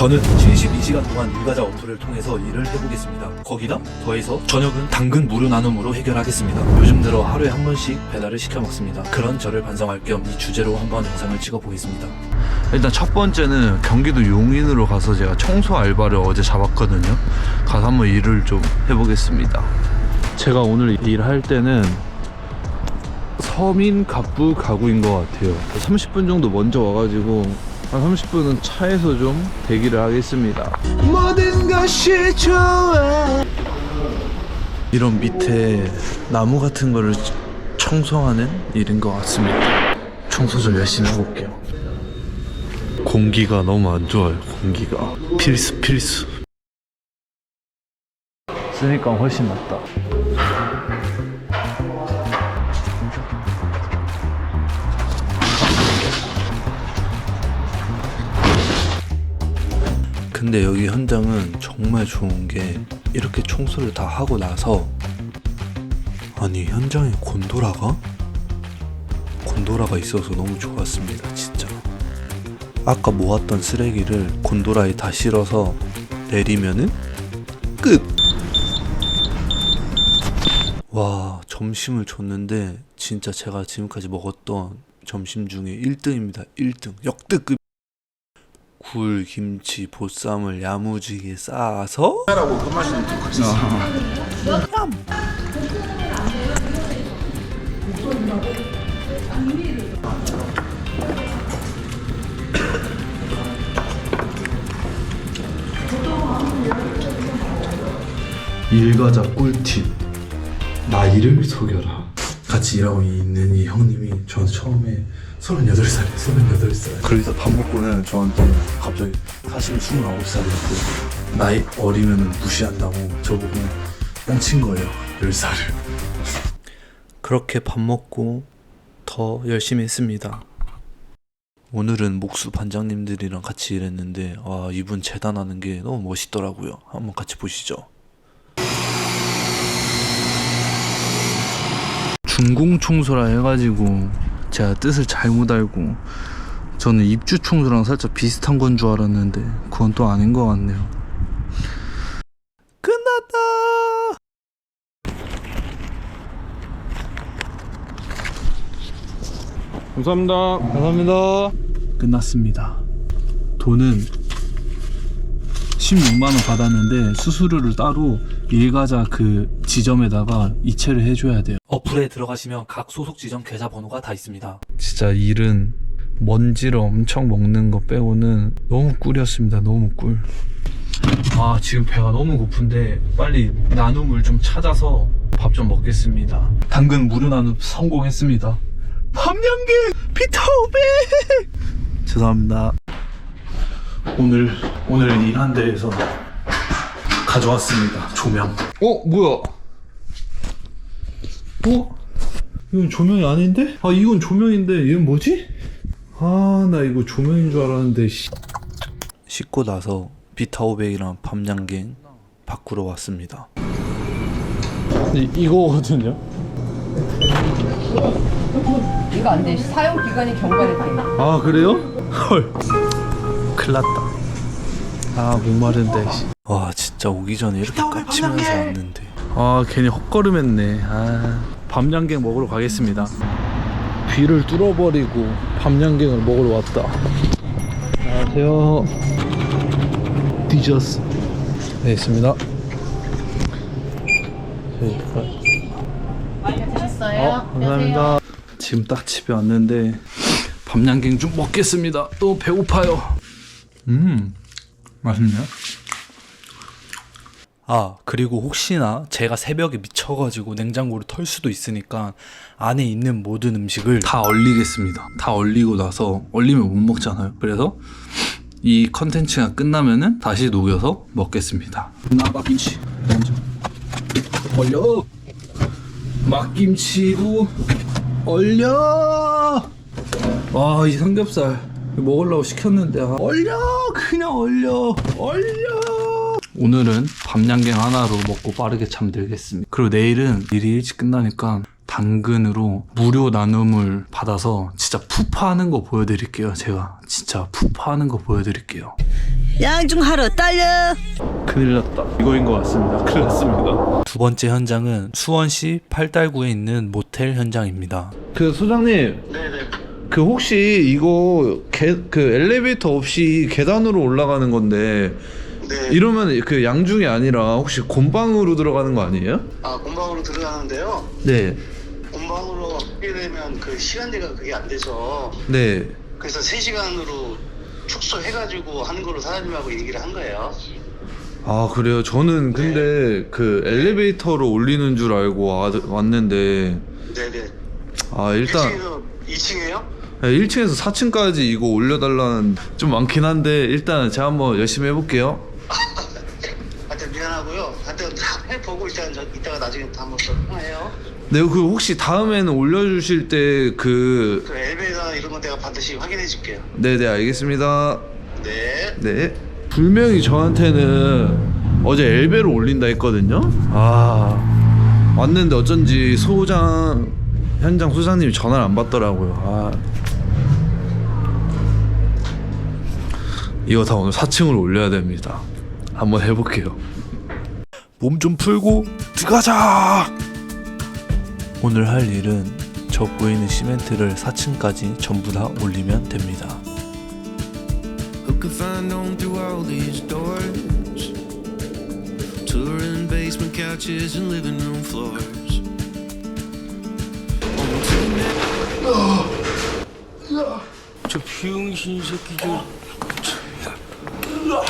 저는 72시간 동안 일가자 어플을 통해서 일을 해보겠습니다. 거기다 더해서 저녁은 당근 무료 나눔으로 해결하겠습니다. 요즘 들어 하루에 한 번씩 배달을 시켜 먹습니다. 그런 저를 반성할 겸 이 주제로 한번 영상을 찍어보겠습니다. 일단 첫 번째는 경기도 용인으로 가서 제가 청소 알바를 어제 잡았거든요. 가서 한번 일을 좀 해보겠습니다. 제가 오늘 일할 때는 서민 갑부 가구인 것 같아요. 30분 정도 먼저 와가지고 한 30분은 차에서 좀 대기를 하겠습니다. 모든 것이 좋아. 이런 밑에 나무 같은 거를 청소하는 일인 것 같습니다. 청소 좀 열심히 해볼게요. 공기가 너무 안 좋아요. 공기가 필수 필수. 쓰니까 훨씬 낫다. 근데 여기 현장은 정말 좋은 게 이렇게 청소를 다 하고 나서 아니 현장에 곤도라가? 곤도라가 있어서 너무 좋았습니다 진짜. 아까 모았던 쓰레기를 곤도라에 다 실어서 내리면은 끝! 와 점심을 줬는데 진짜 제가 지금까지 먹었던 점심 중에 1등입니다 1등. 역대급 굴, 김치, 보쌈을 야무지게 싸서 일가자 꿀팁. 나이를 속여라. 같이 일하고 있는 이 형님이 저한테 처음에 38살이에요 38살. 그래서 밥 먹고는 저한테 갑자기 사실 29살이었고 나이 어리면 무시한다고 저보고 뻥친 거예요 10살을. 그렇게 밥 먹고 더 열심히 했습니다. 오늘은 목수 반장님들이랑 같이 일했는데 와 이분 재단하는 게 너무 멋있더라고요. 한번 같이 보시죠. 중공 청소라 해가지고 제가 뜻을 잘못 알고 저는 입주 청소랑 살짝 비슷한 건 줄 알았는데 그건 또 아닌 것 같네요. 끝났다. 감사합니다. 감사합니다. 끝났습니다. 돈은 16만 원 받았는데 수수료를 따로 일가자 그 지점에다가 이체를 해줘야 돼요. 어플에 들어가시면 각 소속 지점 계좌 번호가 다 있습니다. 진짜 일은 먼지를 엄청 먹는 거 빼고는 너무 꿀이었습니다. 너무 꿀. 아 지금 배가 너무 고픈데 빨리 나눔을 좀 찾아서 밥 좀 먹겠습니다. 당근 무료 나눔 성공했습니다. 밤양갱 비타오백 죄송합니다. 오늘 오늘 일한 데에서 가져왔습니다. 조명. 어 뭐야? 어? 이건 조명이 아닌데? 아 이건 조명인데 이건 뭐지? 아 나 이거 조명인 줄 알았는데. 씻고 나서 비타오백이랑 밤양갱 바꾸러 왔습니다. 이거거든요. 이거 안 돼. 사용 기간이 경과됐대. 아 그래요? 헐 큰일 났다. 아 목마른데 씨. 와 진짜 오기 전에 이렇게 깝치면서 왔는데. 아 괜히 헛걸음했네. 아 밤양갱 먹으러 가겠습니다. 귀를 뚫어버리고 밤양갱을 먹으러 왔다. 안녕하세요. 디저스. 네 있습니다. 어, 감사합니다. 지금 딱 집에 왔는데 밤양갱 좀 먹겠습니다. 너무 배고파요. 음, 맛있네요. 아, 그리고 혹시나 제가 새벽에 미쳐가지고 냉장고를 털 수도 있으니까 안에 있는 모든 음식을 다 얼리겠습니다. 다 얼리고 나서 얼리면 못 먹잖아요. 그래서 이 컨텐츠가 끝나면은 다시 녹여서 먹겠습니다. 나박김치 먼저 얼려. 막김치도 얼려. 와, 이 삼겹살 먹으려고 시켰는데 아, 얼려 그냥 얼려 얼려. 오늘은 밤양갱 하나로 먹고 빠르게 잠들겠습니다. 그리고 내일은 일이 일찍 끝나니까 당근으로 무료 나눔을 받아서 진짜 푸파하는 거 보여드릴게요. 제가 진짜 푸파하는 거 보여드릴게요. 양중하러 딸려. 큰일 났다. 이거인 것 같습니다. 큰일 났습니다. 두 번째 현장은 수원시 팔달구에 있는 모텔 현장입니다. 그 소장님. 그 혹시 이거 개, 그 엘리베이터 없이 계단으로 올라가는 건데 네. 이러면 그 양중이 아니라 혹시 곤방으로 들어가는 거 아니에요? 아, 공방으로 들어가는데요. 네. 공방으로 하게 되면 그 시간제가 그게 안 돼서 네. 그래서 3 시간으로 축소해가지고 하는 걸로 사장님하고 얘기를 한 거예요. 아 그래요. 저는 근데 그 엘리베이터로 올리는 줄 알고 와, 왔는데 네네. 아 일단 1층에서 2층에요? 1층에서 4층까지 이거 올려달라는 좀 많긴 한데 일단 제가 한번 열심히 해볼게요. 하여튼 미안하고요. 하여튼 다 해보고 일단 저 이따가 나중에 또 한번 또 통화해요. 네, 그 혹시 다음에는 올려주실 때그 그 엘베나 이런 거 내가 반드시 확인해 줄게요. 네네 알겠습니다. 네. 네. 분명히 저한테는 어제 엘베로 올린다 했거든요. 아 왔는데 어쩐지 소장 현장 소장님이 전화를 안 받더라고요. 아 이거 다 오늘 4층으로 올려야 됩니다. 한번 해볼게요. 몸 좀 풀고 들어가자. 오늘 할 일은 저 보이는 시멘트를 4층까지 전부 다 올리면 됩니다. 저 병신 새끼 저. Go.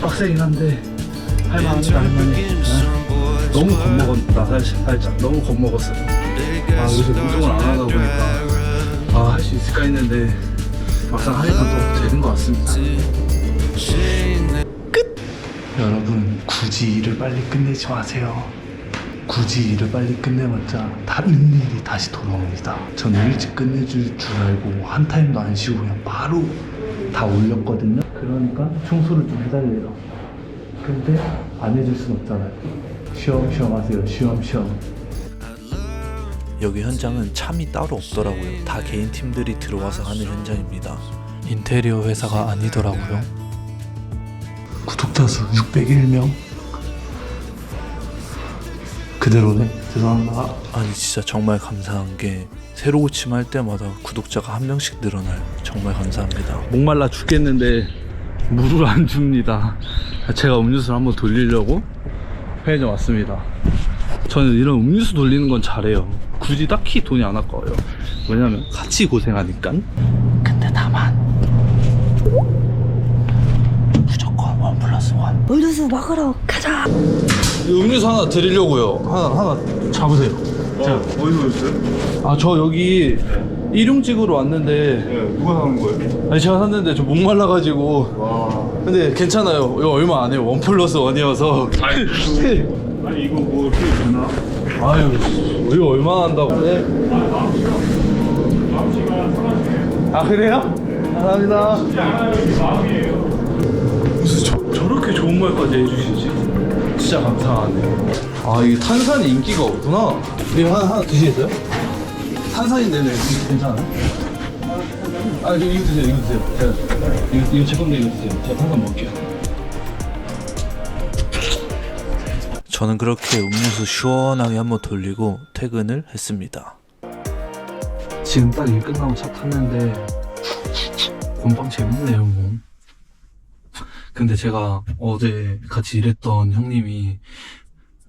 빡세긴 한데 할만합니다 boys. 너무 겁먹었다 살짝, 살짝 너무 got 아 scars 운동을 안 하다 보니까. 아 할 수 있을까 했는데 막상 하니까 또 되는 것 같습니다. That 여러분 굳이 일을 빨리 끝내지 마세요. 굳이 일을 빨리 끝내봤자 다른 일이 다시 돌아옵니다. 저는 일찍 끝내줄 줄 알고 한 타임도 안 쉬고 그냥 바로 다 올렸거든요. 그러니까 청소를 좀 해달래요. 근데 안 해줄 순 없잖아요. 쉬엄쉬엄 하세요. 쉬엄쉬엄. 여기 현장은 참이 따로 없더라고요. 다 개인 팀들이 들어와서 하는 현장입니다. 인테리어 회사가 아니더라고요. 구독자 수 601명. 그대로네. 죄송합니다. 아니 진짜 정말 감사한 게 새로 고침할 때마다 구독자가 한 명씩 늘어나요. 정말 감사합니다. 목말라 죽겠는데 물을 안 줍니다. 제가 음료수를 한번 돌리려고 편의점 왔습니다. 저는 이런 음료수 돌리는 건 잘해요. 굳이 딱히 돈이 안 아까워요. 왜냐면 같이 고생하니까. 근데 다만 무조건 원 플러스 원. 음료수 먹으러 가자. 음료수 하나 드리려고요. 하나 하나 잡으세요. 어, 어디서 오셨어요? 아 저 여기 일용직으로 왔는데 누가 사는 거예요? 아니 제가 샀는데 저 목말라가지고 근데 괜찮아요 이거 얼마 안 해요 원 플러스 원이어서 아니 이거 뭐 어떻게 되나? 아유 이거 얼마 한다고 네. 아 그래요? 감사합니다 무슨 저, 저렇게 좋은 말까지 해주시지 진짜 감사하네 아 이게 탄산이 인기가 없구나 이거 하나, 하나 드시겠어요? 탄산인데 네, 이거 괜찮아요? 아 이거, 이거 드세요 이거 드세요 제가, 이거, 이거 제 건데 이거 드세요 제가 탄산 먹을게요 저는 그렇게 음료수 시원하게 한번 돌리고 퇴근을 했습니다. 지금 딱 일 끝나고 차 탔는데 곤방 재밌네요 뭐 근데 제가 어제 같이 일했던 형님이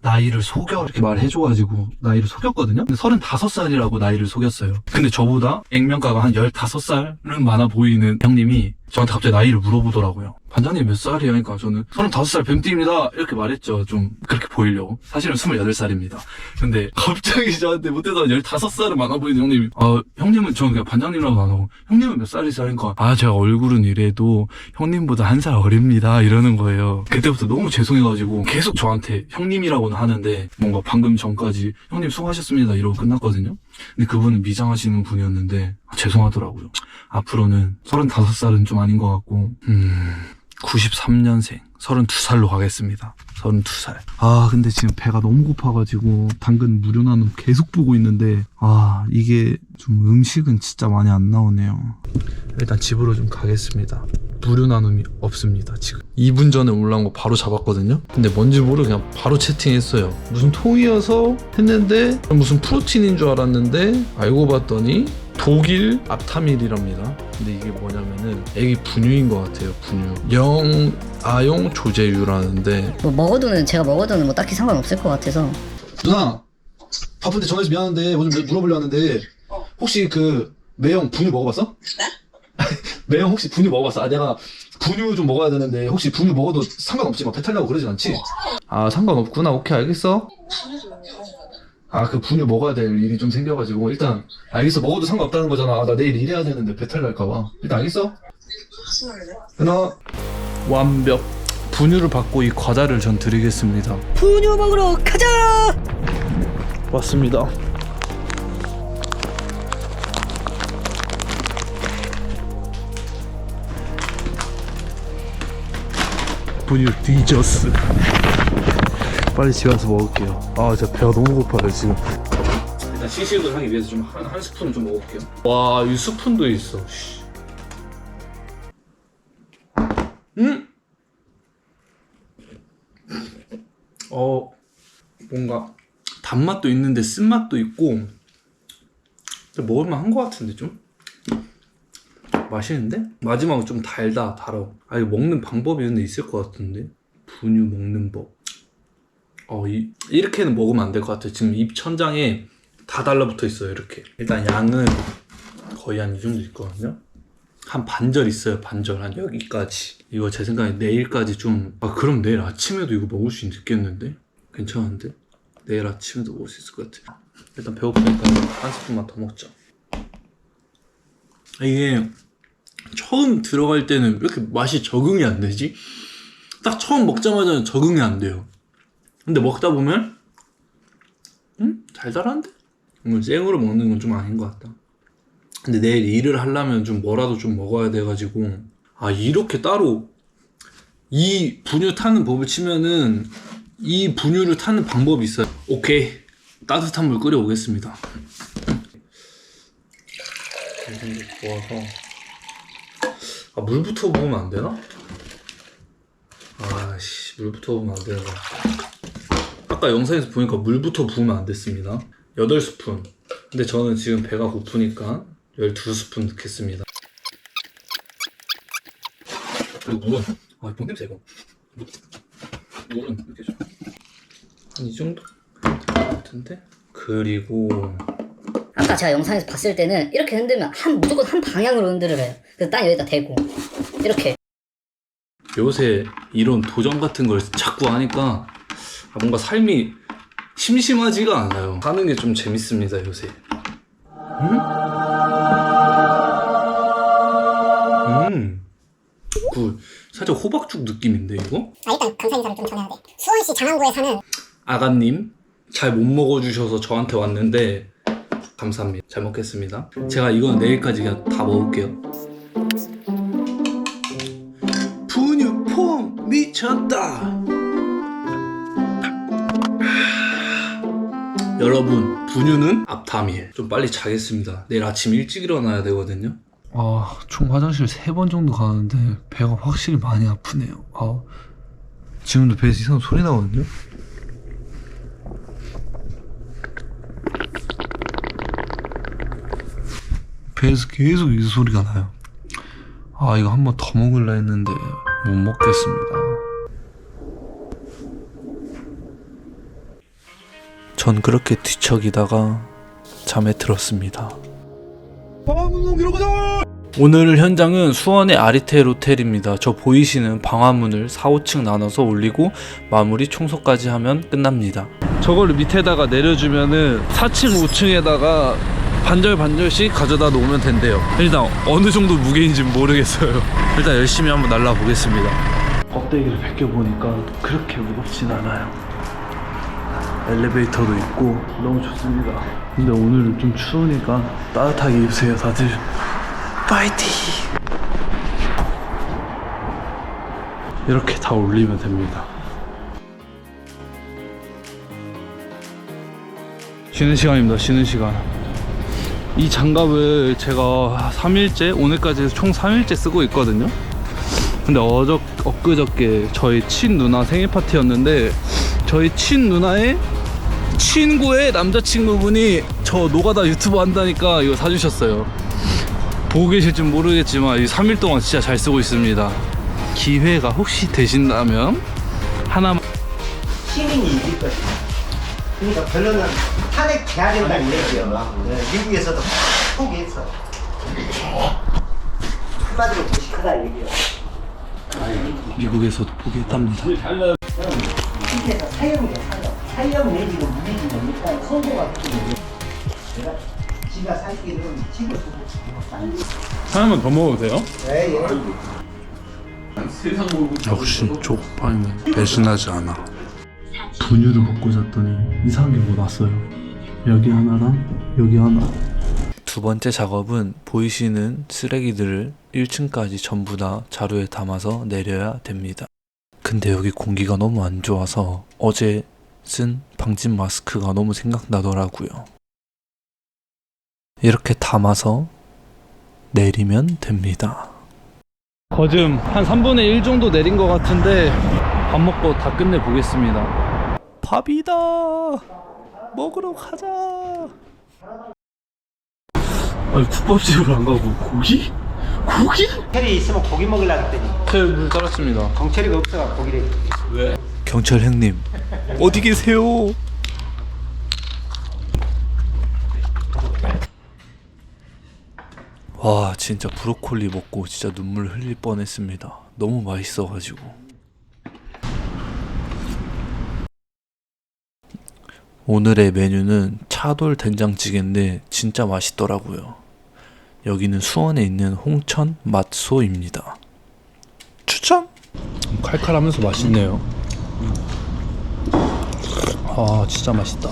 나이를 속여 이렇게 말해줘가지고 나이를 속였거든요. 근데 35살이라고 나이를 속였어요. 근데 저보다 액면가가 한 15살은 많아 보이는 형님이 저한테 갑자기 나이를 물어보더라고요 반장님 몇 살이에요? 하니까 저는 35살 뱀띠입니다. 이렇게 말했죠. 좀 그렇게 보이려고. 사실은 28살입니다. 근데 갑자기 저한테 못해서 15살은 많아 보이는 형님이 아 형님은 저는 그냥 반장님이라고 안 하고 형님은 몇 살이세요? 하니까 아 제가 얼굴은 이래도 형님보다 한 살 어립니다. 이러는 거예요. 그때부터 너무 죄송해가지고 계속 저한테 형님이라고는 하는데 뭔가 방금 전까지 형님 수고하셨습니다 이러고 끝났거든요. 근데 그분은 미장하시는 분이었는데 죄송하더라고요. 앞으로는 35살은 좀 아닌 것 같고 음 93년생 32살로 가겠습니다. 32살. 아 근데 지금 배가 너무 고파가지고 당근 무료 나눔 계속 보고 있는데 아 이게 좀 음식은 진짜 많이 안 나오네요. 일단 집으로 좀 가겠습니다. 무료 나눔이 없습니다 지금. 2분 전에 올라온 거 바로 잡았거든요? 근데 뭔지 모르고 그냥 바로 채팅했어요. 무슨 통이어서 했는데 무슨 프로틴인 줄 알았는데 알고 봤더니 독일 앞타밀이랍니다. 근데 이게 뭐냐면은 애기 분유인 것 같아요 분유. 영 아용 조제유라는데 뭐 먹어도는 제가 먹어도는 뭐 딱히 상관없을 것 같아서. 누나 바쁜데 전화해서 미안한데 뭐 좀 물어보려 하는데 혹시 그 매형 분유 먹어봤어? 매형 혹시 분유 먹어봤어? 아 내가 분유 좀 먹어야 되는데 혹시 분유 먹어도 상관없지? 막 배탈 나고 그러진 않지? 아 상관없구나. 오케이 알겠어 아 그 분유 먹어야 될 일이 좀 생겨가지고 일단 알겠어. 먹어도 상관없다는 거잖아. 아, 나 내일 일해야 되는데 배탈 날까봐. 일단 알겠어? 끊어. 완벽. 분유를 받고 이 과자를 전 드리겠습니다. 분유 먹으러 가자! 왔습니다. 분유 뒤졌어. 빨리 집에 가서 먹을게요. 아, 진짜 배가 너무 고파요, 지금. 일단 시식을 하기 위해서 좀 한 한 스푼 좀 먹을게요. 와, 이 스푼도 있어. 씨. 음? 어, 뭔가 단맛도 있는데 쓴맛도 있고 근데 먹을만 한 것 같은데 좀 맛있는데? 마지막은 좀 달다 달아 아 이거 먹는 방법이 근데 있을 것 같은데 분유 먹는 법 어, 이, 이렇게는 먹으면 안 될 것 같아요 지금 입 천장에 다 달라붙어 있어요 이렇게 일단 양은 거의 한 이 정도 있거든요 한 반절 있어요 반절 한 여기까지 이거 제 생각에 내일까지 좀 아 그럼 내일 아침에도 이거 먹을 수 있겠는데? 괜찮은데? 내일 아침에도 먹을 수 있을 것 같아. 일단 배고프니까 한 스푼만 더 먹자. 이게 처음 들어갈 때는 왜 이렇게 맛이 적응이 안 되지? 딱 처음 먹자마자 적응이 안 돼요. 근데 먹다 보면 음? 달달한데? 이걸 생으로 먹는 건 좀 아닌 것 같다. 근데 내일 일을 하려면 좀 뭐라도 좀 먹어야 돼가지고 아 이렇게 따로 이 분유 타는 법을 치면은 이 분유를 타는 방법이 있어요. 오케이. 따뜻한 물 끓여 오겠습니다. 이 정도 부어서 아 물부터 부으면 안 되나? 아씨 물부터 부으면 안 거. 아까 영상에서 보니까 물부터 부으면 안 됐습니다. 8스푼. 근데 저는 지금 배가 고프니까 12스푼 넣겠습니다. 그리고 물은 아 이거 냄새 이거. 물은 이렇게 좀. 한 이 정도 같은데? 그리고 아까 제가 영상에서 봤을 때는 이렇게 흔들면 한 무조건 한 방향으로 흔들을 해요 그래서 딱 여기다 대고 이렇게 요새 이런 도전 같은 걸 자꾸 하니까 아, 뭔가 삶이 심심하지가 않아요. 하는 게 좀 재밌습니다 요새. 음? 음. 그 살짝 호박죽 느낌인데 이거? 아, 일단 감사 인사를 좀 전해야 돼. 수원시 장안구에 사는 아가님 잘 못 먹어주셔서 저한테 왔는데 감사합니다. 잘 먹겠습니다. 제가 이건 내일까지 그냥 다 먹을게요. 분유 폼 미쳤다. 여러분 분유는 앞담이에요. 좀 빨리 자겠습니다. 내일 아침 일찍 일어나야 되거든요. 아, 총 화장실 세 번 정도 가는데 배가 확실히 많이 아프네요. 아, 지금도 배에서 이상한 소리 나거든요. 배에서 계속 이 소리가 나요. 아, 이거 한 번 더 먹으려 했는데 못 먹겠습니다. 전 그렇게 뒤척이다가 잠에 들었습니다. 오늘 현장은 수원의 아리텔 호텔입니다. 저 보이시는 방화문을 4, 5층 나눠서 올리고 마무리 청소까지 하면 끝납니다. 저걸 밑에다가 내려주면은 4층, 5층에다가 반절 반절씩 가져다 놓으면 된대요. 일단 어느 정도 무게인지 모르겠어요. 일단 열심히 한번 날라 보겠습니다. 껍데기를 벗겨보니까 그렇게 무겁진 않아요. 엘리베이터도 있고 너무 좋습니다. 근데 오늘은 좀 추우니까 따뜻하게 입으세요, 다들. 파이팅! 이렇게 다 올리면 됩니다. 쉬는 시간입니다. 쉬는 시간. 이 장갑을 제가 3일째 오늘까지 총 3일째 쓰고 있거든요. 근데 어저 엊그저께 저희 친 누나 생일 파티였는데 저희 친 누나의 친구의 남자친구분이 저 노가다 유튜브 한다니까 이거 사주셨어요. 보고 계실지 모르겠지만 이 3일 동안 진짜 잘 쓰고 있습니다. 기회가 혹시 되신다면 하나만 시민이 이길 것이다. 그러니까 결론은 탄핵해야 된다는 얘기예요. 네, 미국에서도 포기했어. 한마디로 무식하다 얘기예요. 미국에서도 포기했답니다. 사형이야, 사형. 사형 내지고 무기지고 일단 선고가 되거든요. 내가 지가 살기는 지고 하나만 더 먹어도 돼요? 네, 예. 역시 족발은 배신하지 않아. 분유를 먹고 잤더니 이상한 게 뭐 났어요. 여기 하나랑 여기 하나. 두 번째 작업은 보이시는 쓰레기들을 1층까지 전부 다 자루에 담아서 내려야 됩니다. 근데 여기 공기가 너무 안 좋아서 어제 쓴 방진 마스크가 너무 생각나더라고요. 이렇게 담아서 내리면 됩니다. 거즘 한 3분의 1 정도 내린 것 같은데 밥 먹고 다 끝내 보겠습니다. 밥이다! 먹으러 가자! 아니 국밥집으로 안 가고 고기? 고기? 경찰이 있으면 고기 먹으려고 했더니 제물 따랐습니다. 경찰이가 없어가 고기를 경찰 형님, 어디 계세요? 와, 진짜 브로콜리 먹고 진짜 눈물 흘릴 뻔했습니다. 너무 맛있어가지고. 오늘의 메뉴는 차돌 된장찌개인데 진짜 맛있더라고요. 여기는 수원에 있는 홍천 맛소입니다. 추천! 칼칼하면서 맛있네요. 아 진짜 맛있다.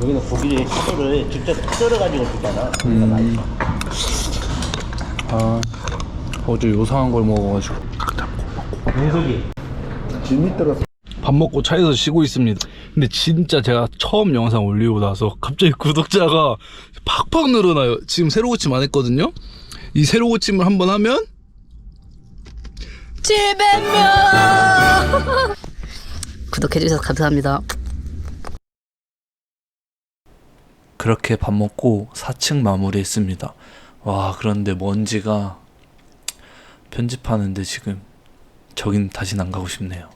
여기는 고기를 차도를 직접 썰어가지고 주잖아. 음. 아 어제 요상한 걸 먹어가지고 윤석이 밥 먹고 차에서 쉬고 있습니다. 근데 진짜 제가 처음 영상 올리고 나서 갑자기 구독자가 팍팍 늘어나요. 지금 새로 고침 안 했거든요. 이 새로 고침을 한번 하면 구독해주셔서 감사합니다. 그렇게 밥 먹고 4층 마무리했습니다. 와, 그런데 먼지가 편집하는데 지금 저긴 다신 안 가고 싶네요.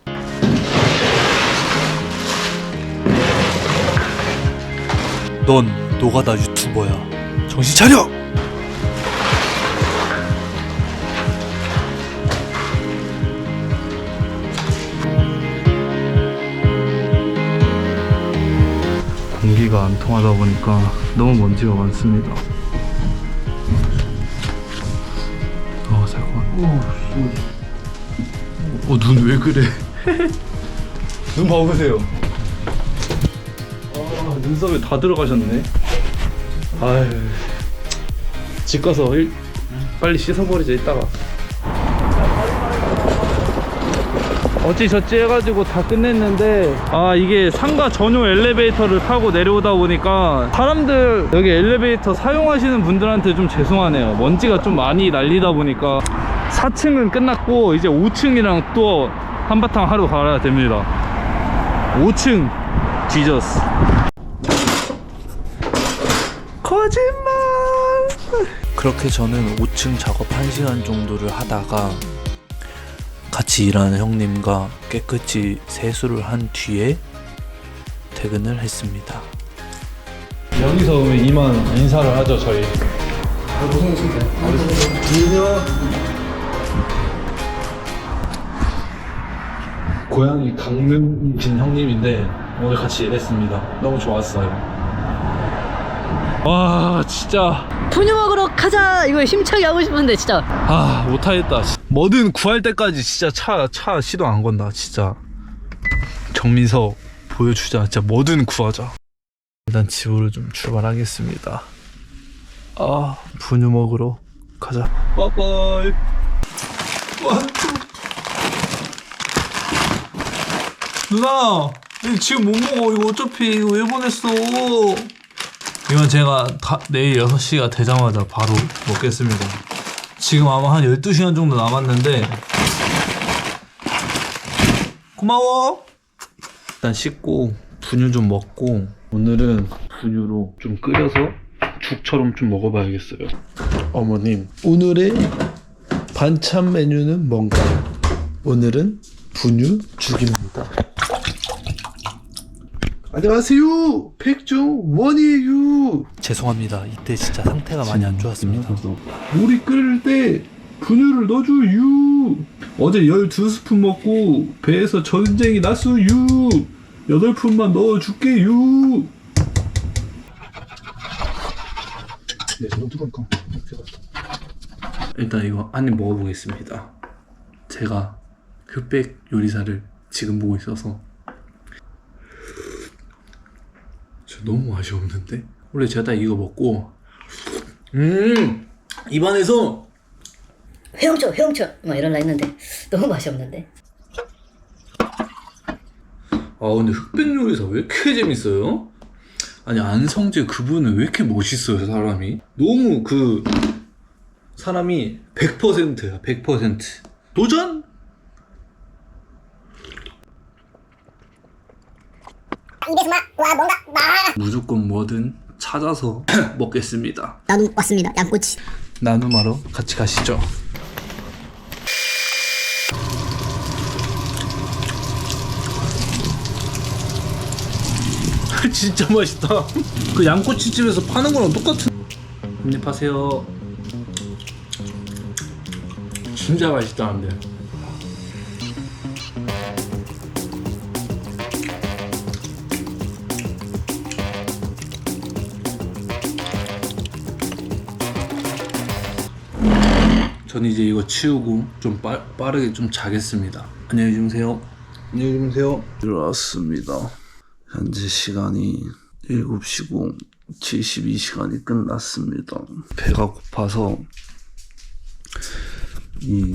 넌 노가다 유튜버야. 정신 차려! 공기가 안 통하다 보니까 너무 먼지가 많습니다. 어, 잠깐만. 어, 눈 왜 그래? 눈 봐보세요. 아, 눈썹에 다 들어가셨네. 아유. 집 가서 일, 빨리 씻어버리자, 이따가. 어찌저찌 해가지고 다 끝냈는데. 아 이게 상가 전용 엘리베이터를 타고 내려오다 보니까 사람들 여기 엘리베이터 사용하시는 분들한테 좀 죄송하네요. 먼지가 좀 많이 날리다 보니까. 4층은 끝났고 이제 5층이랑 또 한바탕 하루 갈아야 됩니다. 5층. 지저스. 거짓말! 그렇게 저는 5층 작업 1시간 정도를 하다가 같이 일하는 형님과 깨끗이 세수를 한 뒤에 퇴근을 했습니다. 여기서 오면 이만 인사를 하죠 저희 고향이 강릉이신 형님인데 오늘 같이 일했습니다 너무 좋았어요 와 진짜 분유 먹으러 가자. 이거 힘차게 하고 싶은데 진짜. 아 못하겠다 뭐든 구할 때까지 진짜 차, 차 시동 안 건다 진짜. 정민석 보여주자. 진짜 뭐든 구하자. 일단 집으로 좀 출발하겠습니다. 아 분유 먹으러 가자. 빠빠이. 누나 지금 못 먹어. 이거 어차피 이거 왜 보냈어? 이건 제가 다, 내일 6시가 되자마자 바로 먹겠습니다 지금 아마 한 12시간 정도 남았는데. 고마워. 일단 씻고 분유 좀 먹고 오늘은 분유로 좀 끓여서 죽처럼 좀 먹어봐야겠어요. 어머님 오늘의 반찬 메뉴는 뭔가요? 오늘은 분유 죽입니다 안녕하세요. 백종 원이에요 죄송합니다. 이때 진짜 상태가 많이 안 좋았습니다. 물이 끓을 때 분유를 넣어줘요 어제 12스푼 먹고 배에서 전쟁이 났어요 8푼만 넣어줄게요 네, 너무 뜨거우니까 일단 이거 한 입 먹어보겠습니다. 제가 흑백 요리사를 지금 보고 있어서 저 너무 맛이 없는데? 원래 제가 딱 이거 먹고 음 입안에서 회영초 회영초 막 이럴라 했는데 너무 맛이 없는데 아 근데 흑백 요리사 왜 이렇게 재밌어요? 아니 안성재 그분은 왜 이렇게 멋있어요 사람이? 너무 그 사람이 100%야 100% 도전? 입에서 막 와 뭔가 막 무조건 뭐든 찾아서 먹겠습니다. 나도 왔습니다. 양꼬치. 나눔하러 같이 가시죠. 진짜 맛있다. 그 양꼬치집에서 파는 거랑 똑같은. 한입 하세요. 진짜 맛있다 근데 전 이제 이거 치우고 좀 빠, 빠르게 좀 자겠습니다. 안녕히 주무세요. 안녕히 주무세요. 들어왔습니다. 현재 시간이 7시고 72시간이 끝났습니다. 배가 고파서 이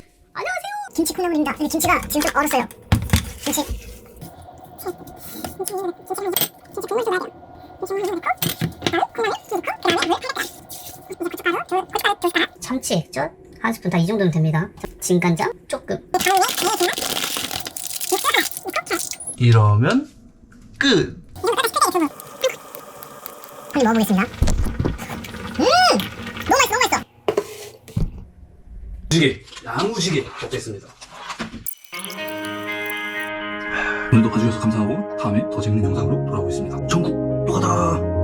김치 콩나물입니다. 이 김치가 지금 좀 얼었어요. 김치. 김치 김치 국물 좀 돼요 김치 국물 좀 넣고 바로 콩나물 좀 넣고 그 다음에 물 이제 고춧가루 두 고춧가루 두 숟가락 참치 액젓 한 스푼 다 이 정도면 됩니다 진간장 조금 그 이러면 끝. 한입 먹어보겠습니다 음 너무 맛있어 너무 맛있어 무지개, 양무지개 먹겠습니다. 오늘도 봐주셔서 감사하고 다음에 더 재밌는 영상으로 돌아오겠습니다. 전국 노가다.